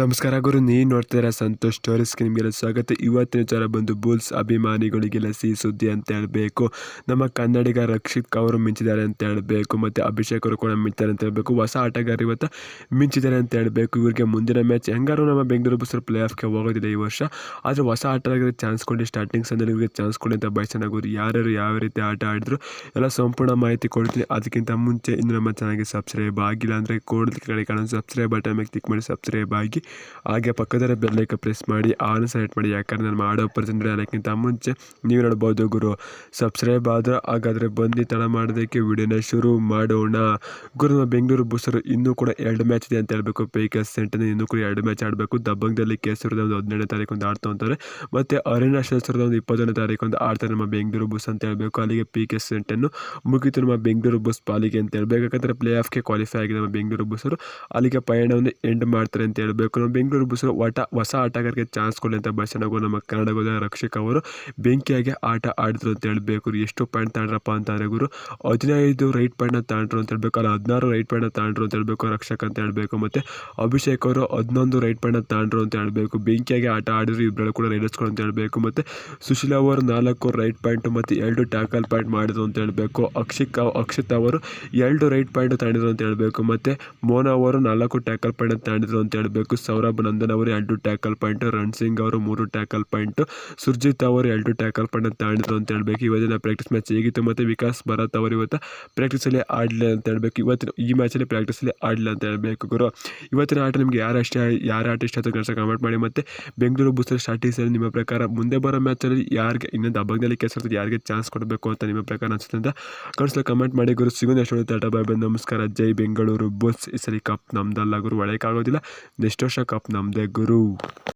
ನಮಸ್ಕಾರ ಗುರು ನೀವು ನೋಡ್ತಿದ್ದೀರಾ ಸಂತೋಷ್ ಸ್ಟೋರೀಸ್ಗೆ ನಿಮಗೆಲ್ಲ ಸ್ವಾಗತ. ಇವತ್ತಿನ ವಿಚಾರ ಬಂದು ಬುಲ್ಸ್ ಅಭಿಮಾನಿಗಳಿಗೆಲ್ಲ ಸಿಹಿ ಸುದ್ದಿ ಅಂತ ಹೇಳಬೇಕು. ನಮ್ಮ ಕನ್ನಡಿಗ ರಕ್ಷಿತ್ ಅವರು ಮಿಂಚಿದ್ದಾರೆ ಅಂತ ಹೇಳಬೇಕು. ಮತ್ತು ಅಭಿಷೇಕ್ ಅವರು ಕೂಡ ಮಿಂಚಿದ್ದಾರೆ ಅಂತ ಹೇಳಬೇಕು. ಹೊಸ ಆಟಗಾರ ಇವತ್ತು ಮಿಂಚಿದ್ದಾರೆ ಅಂತ ಹೇಳಬೇಕು. ಇವರಿಗೆ ಮುಂದಿನ ಮ್ಯಾಚ್ ಹೆಂಗಾರು ನಮ್ಮ ಬೆಂಗಳೂರು ಬಸ್ಸರು ಪ್ಲೇ ಆಫ್ಗೆ ಹೋಗೋದಿದೆ ಈ ವರ್ಷ. ಆದರೆ ಹೊಸ ಆಟಗಾರರಿಗೆ ಚಾನ್ಸ್ ಕೊಡಿ ಸ್ಟಾರ್ಟಿಂಗ್ ಸಂದಲ್ಲಿ ಇವರಿಗೆ ಚಾನ್ಸ್ ಕೊಡಿ ಅಂತ ಬಯಸೋಣ ಗುರು. ಯಾರ್ಯಾರು ಯಾವ ರೀತಿ ಆಟ ಆಡಿದ್ರು ಎಲ್ಲ ಸಂಪೂರ್ಣ ಮಾಹಿತಿ ಕೊಡ್ತೀನಿ. ಅದಕ್ಕಿಂತ ಮುಂಚೆ ಇನ್ನು ನಮ್ಮ ಚೆನ್ನಾಗಿ ಸಬ್ಸ್ಕ್ರೈಬ್ ಆಗಿಲ್ಲ ಅಂದರೆ ಕೋಡ್ ಕಡೆ ಕಾಣೋ ಸಬ್ಸ್ಕ್ರೈಬ್ ಬಟನ್ ಮೇಲೆ ಕ್ಲಿಕ್ ಮಾಡಿ ಸಬ್ಸ್ಕ್ರೈಬ್ ಆಗಿ. ಹಾಗೆ ಬೆಲ್ ಬೆಲ್ಲೈಕ ಪ್ರೆಸ್ ಮಾಡಿ ಆನ್ ಸೆಲೆಕ್ಟ್ ಮಾಡಿ. ಯಾಕಂದರೆ ನಾನು ಮಾಡೋ ಪರ್ಸೆಂಟ್ ಅದಕ್ಕಿಂತ ಮುಂಚೆ ನೀವು ನೋಡ್ಬೋದು ಗುರು. ಸಬ್ಸ್ಕ್ರೈಬ್ ಆದ್ರೆ ಹಾಗಾದರೆ ಬಂದು ತಡ ಮಾಡೋದಕ್ಕೆ ವಿಡಿಯೋನ ಶುರು ಮಾಡೋಣ. ಗುರು, ನಮ್ಮ ಬೆಂಗಳೂರು ಬುಸರು ಇನ್ನೂ ಕೂಡ ಎರಡು ಮ್ಯಾಚ್ ಇದೆ ಅಂತ ಹೇಳಬೇಕು. ಪೇ ಕೆಸ್ ಸೆಂಟರ್ ಇನ್ನೂ ಕೂಡ ಎರಡು ಮ್ಯಾಚ್ ಆಡಬೇಕು. ದಬ್ಬಂಗದಲ್ಲಿ ಕೇಸರದ ಒಂದು ಹದಿನೇಳನೇ ತಾರೀಕು ಒಂದು ಆಡ್ತಾ ಅಂತಾರೆ ಮತ್ತು ಅರಣ್ಯ ಶಾಸ್ತ್ರದ ಒಂದು ಇಪ್ಪತ್ತನೇ ತಾರೀಕು ಒಂದು ಆಡ್ತಾರೆ ನಮ್ಮ ಬೆಂಗಳೂರು ಬುಸ್ ಅಂತ ಹೇಳಬೇಕು. ಅಲ್ಲಿಗೆ ಪಿ ಕೆ ಸೆಂಟನ್ನು ಮುಗಿತು ನಮ್ಮ ಬೆಂಗಳೂರು ಬಸ್ ಪಾಲಿಗೆ ಅಂತ ಹೇಳಬೇಕು. ಯಾಕಂದರೆ ಪ್ಲೇ ಆಫ್ಗೆ ಕ್ವಾಲಿಫೈ ಆಗಿದೆ ನಮ್ಮ ಬೆಂಗಳೂರು ಬುಸ್ಸರು. ಅಲ್ಲಿಗೆ ಪಯಣವನ್ನು ಎಂಡ್ ಮಾಡ್ತಾರೆ ಅಂತ ಹೇಳಬೇಕು. ನಮ್ಮ ಬೆಂಗಳೂರು ಬಸ್ಸರು ಒಟ ಹೊಸ ಆಟಗಾರರಿಗೆ ಚಾನ್ಸ್ ಅಂತ ನಮ್ಮ ನಮ್ಮ ಗೋದ ರಕ್ಷಕ ಅವರು ಬೆಂಕಿಯಾಗಿ ಆಟ ಆಡಿದ್ರು ಅಂತ ಹೇಳಬೇಕು. ಎಷ್ಟು ಪಾಯಿಂಟ್ ತಾಂಡ್ರಪ್ಪ ಅಂತಂದರೆ ಗುರು? ಹದಿನೈದು ರೈಟ್ ಪಾಯಿಂಟ್ನ ತಾಂಡ್ರು ಅಂತ ಹೇಳಬೇಕು. ಅಲ್ಲ, ಹದಿನಾರು ರೈಟ್ ಪಾಯಿಂಟ್ನ ತಾಂಡ್ರು ಅಂತ ಹೇಳಬೇಕು ರಕ್ಷಕ ಅಂತ ಹೇಳಬೇಕು. ಮತ್ತು ಅಭಿಷೇಕ್ ಅವರು ಹದಿನೊಂದು ರೈಟ್ ಪಾಯಿಂಟ್ನ ತಾಂಡ್ರು ಅಂತ ಹೇಳಬೇಕು. ಬೆಂಕಿಯಾಗಿ ಆಟ ಆಡಿದ್ರು ಇಬ್ಬರು ಕೂಡ ರೈಡರ್ಸ್ಗಳು ಅಂತ ಹೇಳಬೇಕು. ಮತ್ತು ಸುಶೀಲ ಅವರು ನಾಲ್ಕು ರೈಟ್ ಪಾಯಿಂಟ್ ಮತ್ತು ಎರಡು ಟ್ಯಾಕಲ್ ಪಾಯಿಂಟ್ ಮಾಡಿದ್ರು ಅಂತ ಹೇಳಬೇಕು. ಅಕ್ಷಿಕ್, ಅಕ್ಷಿತ್ ಅವರು ಎರಡು ರೈಟ್ ಪಾಯಿಂಟ್ ತಾಂಡಿದ್ರು ಅಂತ ಹೇಳಬೇಕು. ಮತ್ತು ಮೋನ ಅವರು ನಾಲ್ಕು ಟ್ಯಾಕಲ್ ಪಾಯಿಂಟ್ ತಾಂಡಿದ್ರು ಅಂತ ಹೇಳಬೇಕು. ಸೌರಭ್ ನಂದನ್ ಅವರು ಎರಡು ಟ್ಯಾಕಲ್ ಪಾಯಿಂಟ್, ರಣ್ ಸಿಂಗ್ ಅವರು ಮೂರು ಟ್ಯಾಕಲ್ ಪಾಯಿಂಟ್, ಸುರ್ಜಿತ್ ಅವರು ಎರಡು ಟ್ಯಾಕಲ್ ಪಾಯಿಂಟ್ ತಾಳಿದ್ರು ಅಂತ ಹೇಳಬೇಕು. ಇವತ್ತಿನ ಪ್ರಾಕ್ಟೀಸ್ ಮ್ಯಾಚ್ ಹೇಗಿತ್ತು ಮತ್ತು ವಿಕಾಸ್ ಭರತ್ ಅವರು ಇವತ್ತು ಪ್ರಾಕ್ಟೀಸಲ್ಲಿ ಆಡಲಿಲ್ಲ ಅಂತ ಹೇಳಬೇಕು. ಇವತ್ತಿನ ಈ ಮ್ಯಾಚಲ್ಲಿ ಪ್ರಾಕ್ಟೀಸಲ್ಲಿ ಆಡಲಿಲ್ಲ ಅಂತ ಹೇಳಬೇಕು ಗುರು. ಇವತ್ತಿನ ಆಟ ನಿಮಗೆ ಯಾರು ಅಷ್ಟೇ ಯಾರ ಆಟ ಇಷ್ಟ ಅಂತ ಕೆಲಸ ಕಮೆಂಟ್ ಮಾಡಿ ಮತ್ತು ಬೆಂಗಳೂರು ಬುಸ್ಟರ್ ಸ್ಟಾರ್ಟಿಂಗ್ಸಲ್ಲಿ ನಿಮ್ಮ ಪ್ರಕಾರ ಮುಂದೆ ಬರೋ ಮ್ಯಾಚಲ್ಲಿ ಯಾರಿಗೆ ಇನ್ನೊಂದು ಹಬ್ಬದಲ್ಲಿ ಕೆಲಸ ಯಾರಿಗೆ ಚಾನ್ಸ್ ಕೊಡಬೇಕು ಅಂತ ನಿಮ್ಮ ಪ್ರಕಾರ ಅನಿಸುತ್ತೆ ಅಂತ ಕಳಿಸ್ಲಿ ಕಮೆಂಟ್ ಮಾಡಿ ಗುರು. ಸಿಗೋದು ಎಷ್ಟು ಬಾಯ್ ಬಾಯ್ ನಮಸ್ಕಾರ. ಜೈ ಬೆಂಗಳೂರು ಬುಸ್. ಈ ಸರಿ ಕಪ್ ನಮ್ದಲ್ಲ ಗುರು. ಒಳಕ್ಕಾಗೋದಿಲ್ಲ ನೆಕ್ಸ್ಟ್ ವರ್ಷ ಕಪ್ ನಮ್ಮದೇ ಗುರು